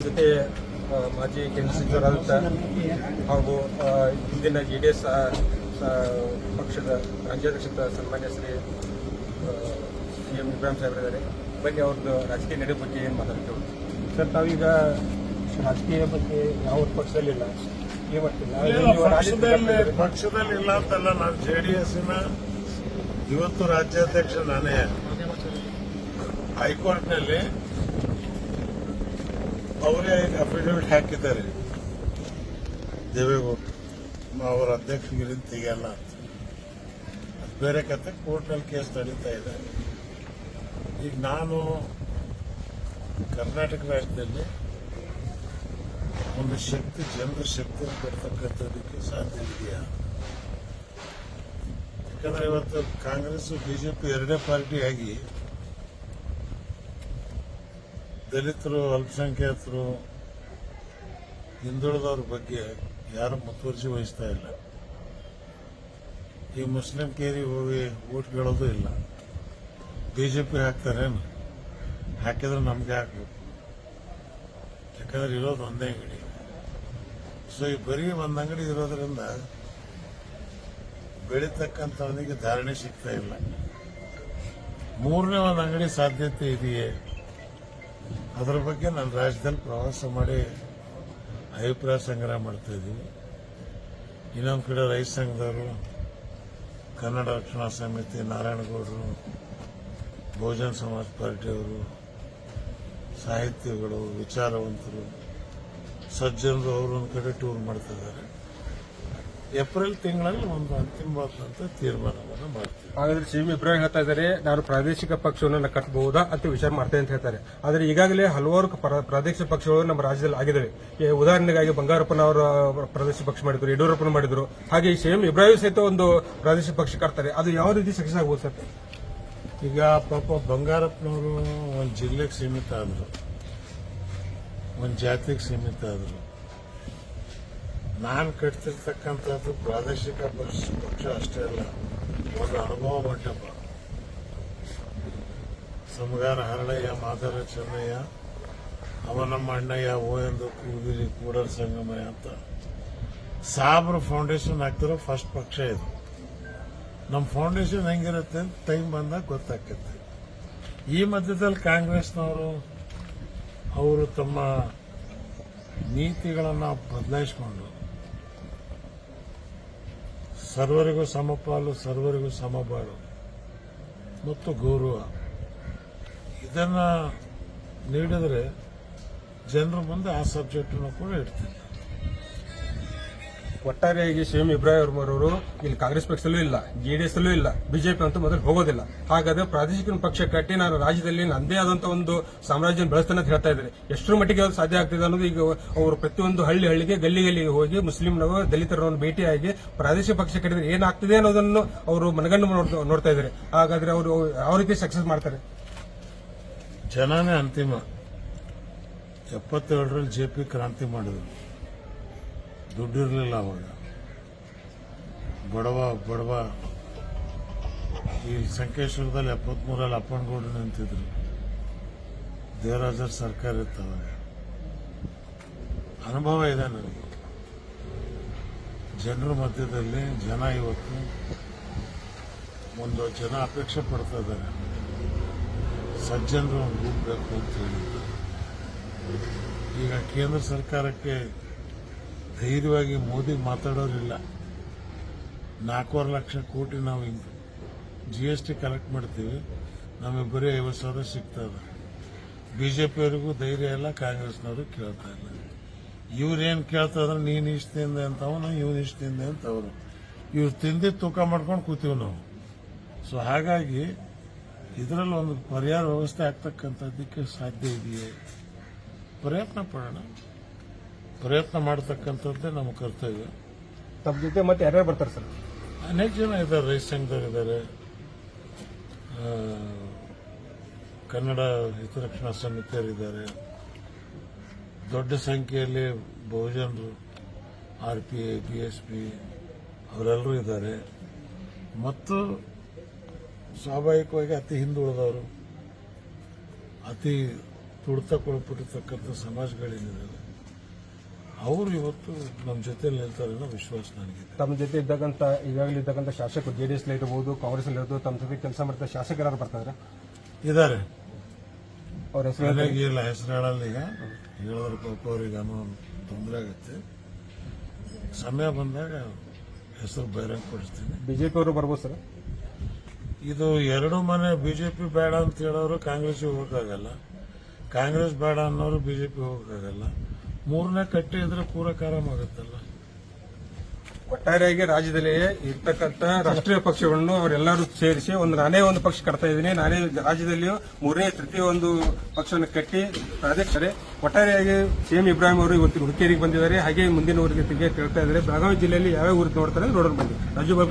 ಜೊತೆ ಮಾಜಿ ಕೇಂದ್ರ ಸಚಿವರಾದಂಥ ಹಾಗೂ ಹಿಂದಿನ ಜೆ ಡಿ ಎಸ್ ಪಕ್ಷದ ರಾಜ್ಯಾಧ್ಯಕ್ಷ ಸನ್ಮಾನ್ಯ ಶ್ರೀ ಸಿ ಎಂ ಇಬ್ರಾಹಿಂ ಸಾಹೇಬರಿದ್ದಾರೆ ಬಗ್ಗೆ ಅವ್ರದ್ದು ರಾಜಕೀಯ ನಡೆ ಬಗ್ಗೆ ಏನು ಮಾತಾಡ್ತೇವೆ? ಸರ್ ತಾವೀಗ ರಾಜಕೀಯ ಬಗ್ಗೆ ಯಾವ ಪಕ್ಷದಲ್ಲಿಲ್ಲ? ಏನು ಮಾಡ್ತಿಲ್ಲ ಇಲ್ಲ, ಪಕ್ಷದಲ್ಲಿ ಪಕ್ಷದಲ್ಲಿ ಇಲ್ಲ ಅಂತಲ್ಲ ನಾನು ಜೆಡಿಎಸ್ನ ಇವತ್ತು ರಾಜ್ಯಾಧ್ಯಕ್ಷ ನಾನೇ. ಹೈಕೋರ್ಟ್ನಲ್ಲಿ ಅವರೇ ಅಫಿಡವಿಟ್ ಹಾಕಿದ್ದಾರೆ. ದೇವೇಗೌಡ, ಅವರ ಅಧ್ಯಕ್ಷಗಿರಿಂದ ತೆಗೆಯಲ್ಲ ಅಂತ. ಬೇರೆ ಕತೆ ಕೋರ್ಟ್ನಲ್ಲಿ ಕೇಸ್ ನಡೀತಾ ಇದೆ. ಈಗ ನಾನು ಕರ್ನಾಟಕ ರಾಜ್ಯದಲ್ಲಿ ಒಂದು ಶಕ್ತಿ, ಜನರ ಶಕ್ತಿಯನ್ನು ಕೊಡ್ತಕ್ಕಂಥದ್ದಕ್ಕೆ ಸಾಧ್ಯ ಇದೆಯಾ? ಯಾಕಂದ್ರೆ ಇವತ್ತು ಕಾಂಗ್ರೆಸ್, ಬಿಜೆಪಿ ಎರಡೇ ಪಾರ್ಟಿ ಆಗಿ ದಲಿತರು, ಅಲ್ಪಸಂಖ್ಯಾತರು, ಹಿಂದುಳಿದವ್ರ ಬಗ್ಗೆ ಯಾರು ಮುತುವರ್ಜಿ ವಹಿಸ್ತಾ ಇಲ್ಲ. ಈ ಮುಸ್ಲಿಂ ಕೇರಿ ಹೋಗಿ ಓಟ್ ಕೇಳೋದು ಇಲ್ಲ. ಬಿಜೆಪಿ ಹಾಕ್ತಾರೇನು ಹಾಕಿದ್ರೆ ನಮಗೆ ಹಾಕಬೇಕು. ಯಾಕಂದ್ರೆ ಇರೋದು ಒಂದೇ ಅಂಗಡಿ. ಸೊ ಈ ಬರೀ ಒಂದು ಅಂಗಡಿ ಇರೋದ್ರಿಂದ ಬೆಳೀತಕ್ಕಂಥವನಿಗೆ ಧಾರಣೆ ಸಿಗ್ತಾ ಇಲ್ಲ. ಮೂರನೇ ಒಂದು ಅಂಗಡಿ ಸಾಧ್ಯತೆ ಇದೆಯೇ? ಅದರ ಬಗ್ಗೆ ನಾನು ರಾಜ್ಯದಲ್ಲಿ ಪ್ರವಾಸ ಮಾಡಿ ಅಭಿಪ್ರಾಯ ಸಂಗ್ರಹ ಮಾಡ್ತಾ ಇದ್ದೀನಿ. ಇನ್ನೊಂದು ಕಡೆ ರೈತ ಸಂಘದವರು, ಕನ್ನಡ ರಕ್ಷಣಾ ಸಮಿತಿ, ನಾರಾಯಣಗೌಡರು, ಬಹುಜನ ಸಮಾಜ ಪಾರ್ಟಿಯವರು ಸಾಹಿತ್ಯಗಳು ವಿಚಾರವಂತರು, ಸಜ್ಜನರು ಅವರು ಒಂದು ಕಡೆ ಟೂರ್ ಮಾಡ್ತಾ ಇದ್ದಾರೆ. ಏಪ್ರಿಲ್ ತಿಂಗಳಲ್ಲಿ ಒಂದು ಅಂತಿಮವಾದಂತ ತೀರ್ಮಾನವನ್ನು ಮಾಡ್ತೀವಿ. ಹಾಗಾದ್ರೆ ಸಿ ಎಂ ಇಬ್ರಾಹಿಂ ಹೇಳ್ತಾ ಇದ್ದಾರೆ? ನಾನು ಪ್ರಾದೇಶಿಕ ಪಕ್ಷವನ್ನು ಕಟ್ಟಬಹುದಾ ಅಂತ ವಿಚಾರ ಮಾಡ್ತೇನೆ ಅಂತ ಹೇಳ್ತಾರೆ. ಆದರೆ ಈಗಾಗಲೇ ಹಲವಾರು ಪ್ರ- ಪ್ರಾದೇಶಿಕ ಪಕ್ಷಗಳು ನಮ್ಮ ರಾಜ್ಯದಲ್ಲಿ ಆಗಿದ್ದಾವೆ. ಈ ಉದಾಹರಣೆಗಾಗಿ ಬಂಗಾರಪ್ಪನವರ ಪ್ರಾದೇಶಿಕ ಪಕ್ಷ ಮಾಡಿದ್ರು ಯಡಿಯೂರಪ್ಪನ ಮಾಡಿದ್ರು. ಹಾಗೆ ಸಿ ಎಂ ಇಬ್ರಾಹಿಂ ಸಹಿತ ಒಂದು ಪ್ರಾದೇಶಿಕ ಪಕ್ಷ ಕಟ್ತಾರೆ. ಅದು ಯಾವ ರೀತಿ ಸಕ್ಸಸ್ ಆಗ್ಬೋದು ಸರ್? ಈಗ ಪಾಪ ಬಂಗಾರಪ್ಪನವರು ಒಂದು ಜಿಲ್ಲೆಗೆ ಸೀಮಿತ ಆದರು. ಒಂದು ಜಾತಿಗೆ ಸೀಮಿತ ಆದರು. ನಾನು ಕಟ್ತಿರ್ತಕ್ಕಂಥದ್ದು ಪ್ರಾದೇಶಿಕ ಪಕ್ಷ ಪಕ್ಷ ಅಷ್ಟೇ ಅಲ್ಲ, ಒಂದು ಅನುಭವ ಮಂಟಪ. ಸಮಗಾರ ಹರಳಯ್ಯ ಮಾದರ ಚೆನ್ನಯ್ಯ, ಅವನಮ್ಮ ಅಣ್ಣಯ್ಯ, ಓ ಎಂದು ಕೂಗಿರಿ ಕೂಡರ್ ಸಂಗಮಯ್ಯ ಅಂತ. ಸಾಬ್ರ ಫೌಂಡೇಶನ್ ಹಾಕ್ತಿರೋ ಫಸ್ಟ್ ಪಕ್ಷ ಇದು. ನಮ್ಮ ಫೌಂಡೇಶನ್ ಹೆಂಗಿರುತ್ತೆ ಅಂತ ಟೈಮ್ ಬಂದಾಗ ಗೊತ್ತಾಗ್ತೈತೆ ಈ ಮಧ್ಯದಲ್ಲಿ ಕಾಂಗ್ರೆಸ್ನವರು, ಅವರು ತಮ್ಮ ನೀತಿಗಳನ್ನು ಬದಲಾಯಿಸಿಕೊಂಡು ಸರ್ವರಿಗೂ ಸಮಪಾಲು ಸರ್ವರಿಗೂ ಸಮಬಾಳು. ಮತ್ತು ಗೌರವ. ಇದನ್ನ ನೀಡಿದರೆ ಜನರ ಮುಂದೆ ಆ ಸಬ್ಜೆಕ್ಟನ್ನು ಕೂಡ ಇಡ್ತೀನಿ ಒಟ್ಟಾರೆಯಾಗಿ ಸಿ ಎಂ ಇಬ್ರಾಹಿಂ ಅವರು ಇಲ್ಲಿ ಕಾಂಗ್ರೆಸ್ ಪಕ್ಷದಲ್ಲೂ ಇಲ್ಲ ಜೆಡಿಎಸ್ ಅಲ್ಲೂ ಇಲ್ಲ, ಬಿಜೆಪಿ ಅಂತೂ ಮೊದಲು ಹೋಗೋದಿಲ್ಲ. ಹಾಗಾದ್ರೆ ಪ್ರಾದೇಶಿಕ ಪಕ್ಷ ಕಟ್ಟಿ ನಾನು ರಾಜ್ಯದಲ್ಲಿ ನಂದೇ ಆದಂತ ಒಂದು ಸಾಮ್ರಾಜ್ಯ ಬೆಳೆಸ್ತೇನೆ ಅಂತ ಹೇಳ್ತಾ ಇದ್ದಾರೆ. ಎಷ್ಟರ ಮಟ್ಟಿಗೆ ಅದು ಸಾಧ್ಯ ಆಗ್ತಿದೆ ಅನ್ನೋದು ಈಗ ಅವರು ಪ್ರತಿಯೊಂದು ಹಳ್ಳಿ ಹಳ್ಳಿಗೆ, ಗಲ್ಲಿ ಗಲ್ಲಿಗೆ ಹೋಗಿ ಮುಸ್ಲಿಂನವರು ದಲಿತರನ್ನು ಭೇಟಿಯಾಗಿ ಪ್ರಾದೇಶಿಕ ಪಕ್ಷ ಕಟ್ಟಿದ್ರೆ ಏನಾಗ್ತಿದೆ ಅನ್ನೋದನ್ನು ಅವರು ಮನಗಂಡು ನೋಡ್ತಾ- ನೋಡ್ತಾ ಇದ್ದಾರೆ. ಹಾಗಾದ್ರೆ ಅವರು ಯಾವ ರೀತಿ ಸಕ್ಸಸ್ ಮಾಡ್ತಾರೆ? ಜನನೇ ಅಂತಿಮ. ಎಪ್ಪತ್ತೇಳರಲ್ಲಿ ಜೆ ಪಿ ಕ್ರಾಂತಿ ಮಾಡಿದ್ರು. ದುಡ್ಡಿರಲಿಲ್ಲ ಅವಾಗ. ಬಡವ ಬಡವ. ಈ ಸಂಕೇಶ್ವರದಲ್ಲಿ ಎಪ್ಪತ್ಮೂರಲ್ಲಿ ಅಪ್ಪನಗೌಡರು ನಿಂತಿದ್ರು. ದೇವರಾಜರ್ ಸರ್ಕಾರ ಇತ್ತು ಅನುಭವ ಇದೆ ನನಗೆ. ಜನರ ಮಧ್ಯದಲ್ಲಿ ಜನ ಇವತ್ತು ಒಂದು ಜನ ಅಪೇಕ್ಷೆ ಪಡ್ತಾ ಇದ್ದಾರೆ. ಸಜ್ಜನರು ಒಂದು ಗುಂಪು ಬೇಕು ಅಂತ ಹೇಳಿ ಈಗ ಕೇಂದ್ರ ಸರ್ಕಾರಕ್ಕೆ ಧೈರ್ಯವಾಗಿ ಮೋದಿ ಮಾತಾಡೋರಿಲ್ಲ. ನಾಲ್ಕೂವರೆ ಲಕ್ಷ ಕೋಟಿ ನಾವು ಜಿ ಎಸ್ ಟಿ ಕಲೆಕ್ಟ್ ಮಾಡ್ತೀವಿ. ನಮಗೆ ಬರೀ ಐವತ್ತು ಸಾವಿರ ಸಿಗ್ತದೆ ಬಿಜೆಪಿಯವರಿಗೂ ಧೈರ್ಯ ಇಲ್ಲ, ಕಾಂಗ್ರೆಸ್ನವರು ಕೇಳ್ತಾ ಇಲ್ಲ. ಇವ್ರೇನು ಕೇಳ್ತಾ ಇದ್ರೆ, ನೀನು ಇಷ್ಟು ತಿಂದೆ ಅಂತವನು ಇವನು ಇಷ್ಟು ತಿಂದೆ ಅಂತವ್ರು ಇವ್ರು ತಿಂದಿದ್ದು ತೂಕ ಮಾಡ್ಕೊಂಡು ಕೂತೀವಿ ನಾವು. ಸೊ ಹಾಗಾಗಿ ಇದರಲ್ಲಿ ಒಂದು ಪರಿಹಾರ ವ್ಯವಸ್ಥೆ ಆಗ್ತಕ್ಕಂಥದ್ದಕ್ಕೆ ಸಾಧ್ಯ ಇದೆಯೇ? ಪ್ರಯತ್ನ ಪಡೋಣ. ಪ್ರಯತ್ನ ಮಾಡತಕ್ಕಂಥದ್ದೇ ನಮ್ಮ ಕರ್ತವ್ಯ. ತಮ್ಮ ಜೊತೆ ಮತ್ತೆ ಯಾರ್ಯಾರು ಬರ್ತಾರೆ ಸರ್? ಅನೇಕ ಜನ ಇದ್ದಾರೆ ರೈಸ್ ಸಂಘದವ್ರು ಇದ್ದಾರೆ. ಕನ್ನಡ ಹಿತರಕ್ಷಣಾ ಸಮಿತಿಯರಿದ್ದಾರೆ ದೊಡ್ಡ ಸಂಖ್ಯೆಯಲ್ಲಿ ಬಹುಜನರು R P I B S P ಅವರೆಲ್ಲರೂ ಇದ್ದಾರೆ. ಮತ್ತು ಸ್ವಾಭಾವಿಕವಾಗಿ ಅತಿ ಹಿಂದುಳಿದವರು ಅತಿ ತುಡಿತಕ್ಕೊಳಪಟ್ಟಿರ್ತಕ್ಕಂಥ ಸಮಾಜಗಳೇನಿದ್ದಾವೆ ಅವರು ಇವತ್ತು ನಮ್ಮ ಜೊತೆಲಿ ನಿಲ್ತಾರೆ ಅನ್ನೋ ವಿಶ್ವಾಸ ನನಗಿದೆ. ತಮ್ಮ ಜೊತೆ ಇದ್ದಕ್ಕಂಥ ಈಗಾಗಲೇ ಡಿ ಶಾಸಕರು ಜೆಡಿಎಸ್ ಇರ್ಬೋದು ಕಾಂಗ್ರೆಸ್ ಇರಬಹುದು ತಮ್ಮ ಜೊತೆ ಕೆಲಸ ಮಾಡ್ತಾ ಶಾಸಕರು ಬರ್ತಾರೆ ಇದ್ದಾರೆ. ಅವ್ರ ಹೆಸರು ನನಗೆ ಇಲ್ಲ ಹೆಸರು ಹೇಳಲ್ಲ ಈಗ. ಹೇಳಿದ್ರೆ ಪಾಪ ಅವ್ರಿಗೆ ಅನ್ನೋ ತೊಂದರೆ ಆಗುತ್ತೆ. ಸಮಯ ಬಂದಾಗ ಹೆಸರು ಬಹಿರಂಗ ಪಡಿಸ್ತೀನಿ ಬಿಜೆಪಿ ಅವರು ಬರ್ಬೋದು ಸರ್. ಇದು ಎರಡು ಮನೆ ಬಿಜೆಪಿ ಬೇಡ ಅಂತ ಹೇಳೋರು ಕಾಂಗ್ರೆಸ್ಗೆ ಹೋಗೋಕ್ಕಾಗಲ್ಲ. ಕಾಂಗ್ರೆಸ್ ಬೇಡ ಅನ್ನೋರು ಬಿಜೆಪಿ ಹೋಗಕ್ಕಾಗಲ್ಲ. ಮೂರನೇ ಕಟ್ಟೆ ಇದ್ರೆ ಪೂರಕ ಆರಾಮಾಗುತ್ತಲ್ಲ ಒಟ್ಟಾರೆಯಾಗಿ ರಾಜ್ಯದಲ್ಲಿ ಇರ್ತಕ್ಕಂತಹ ರಾಷ್ಟ್ರೀಯ ಪಕ್ಷಗಳನ್ನು ಅವರೆಲ್ಲರೂ ಸೇರಿಸಿ ಒಂದು ನಾನೇ ಒಂದು ಪಕ್ಷ ಕಟ್ತಾ ಇದ್ದೀನಿ. ನಾನೇ ರಾಜ್ಯದಲ್ಲಿಯೂ ಮೂರನೇ ತೃತೀಯ ಒಂದು ಪಕ್ಷವನ್ನು ಕಟ್ಟಿ ಪ್ರಾದೇಶಿಕರೆ ಒಟ್ಟಾರೆಯಾಗಿ ಸಿಎಂ ಇಬ್ರಾಹಿಂ ಅವರು ಇವತ್ತು ಹುಡುಕೇರಿಗೆ ಬಂದಿದ್ದಾರೆ. ಹಾಗೆ ಮುಂದಿನ ಊರಿಗೆ ತಿಂಗೆ ಕೇಳ್ತಾ ಇದ್ದಾರೆ. ಬೆಳಗಾವಿ ಜಿಲ್ಲೆಯಲ್ಲಿ ಯಾವ್ಯಾವ ಊರಿಗೆ ನೋಡ್ತಾರೆ ನೋಡೋಣ ಬಂದಿದ್ದಾರೆ. ರಾಜು